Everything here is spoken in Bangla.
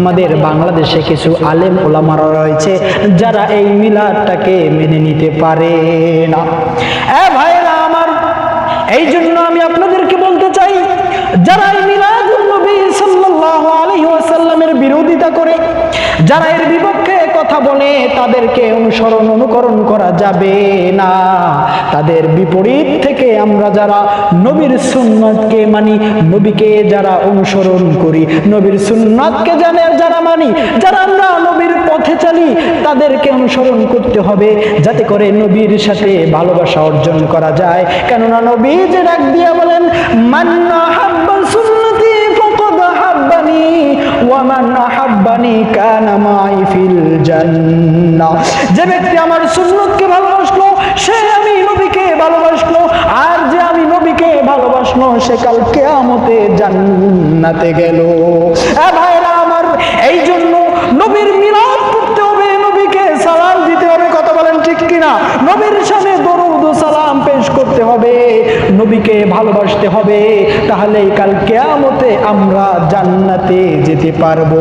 আমাদের বাংলাদেশে কিছু আলেম ওলামারা রয়েছে যারা এই মিলাদটাকে মেনে নিতে পারে না। এ ভাইরা আমার, এই জন্য আমি আপনাদেরকে বলতে চাই, যারা এই মিলাদুল নবী সাল্লাল্লাহু আলাইহি ওয়াসাল্লামের বিরোধিতা করে, যারা এর বিপক্ষে কথা বলে তাদেরকে অনুসরণ, অনুকরণ করা যাবে না। তাদের বিপরীত থেকে আমরা যারা নবীর সুন্নাতকে মানি, নবীকে যারা অনুসরণ করি, নবীর সুন্নাতকে জানে যারা মানি, যারা আমরা নবীর পথে চালি, তাদেরকে অনুসরণ করতে হবে যাতে করে নবীর সাথে ভালোবাসা অর্জন করা যায়। কেননা নবী যে ডাক দিয়ে বলেন, মান্না আহাব্বানি কানা ফিল জান্নাহ। যে ব্যক্তি আমার সুন্নতকে ভালোবাসলো, সে আমি নবীকে ভালোবাসলো, আর যে আমি নবীকে ভালোবাসলো, সে কাল কেয়ামতে জান্নাতে গেল। ভাইরা আমার, এই জন্য নবীর মিলাদ করতে হবে, নবীকে সালাম দিতে হবে, কথা বলেন ঠিক কিনা? নবীর সামনে দরুদ সালাম পেশ করতে হবে, নবীকে ভালোবাসতে হবে তাহলে কাল কেয়ামতে আমরা জান্নাতে যেতে পারব।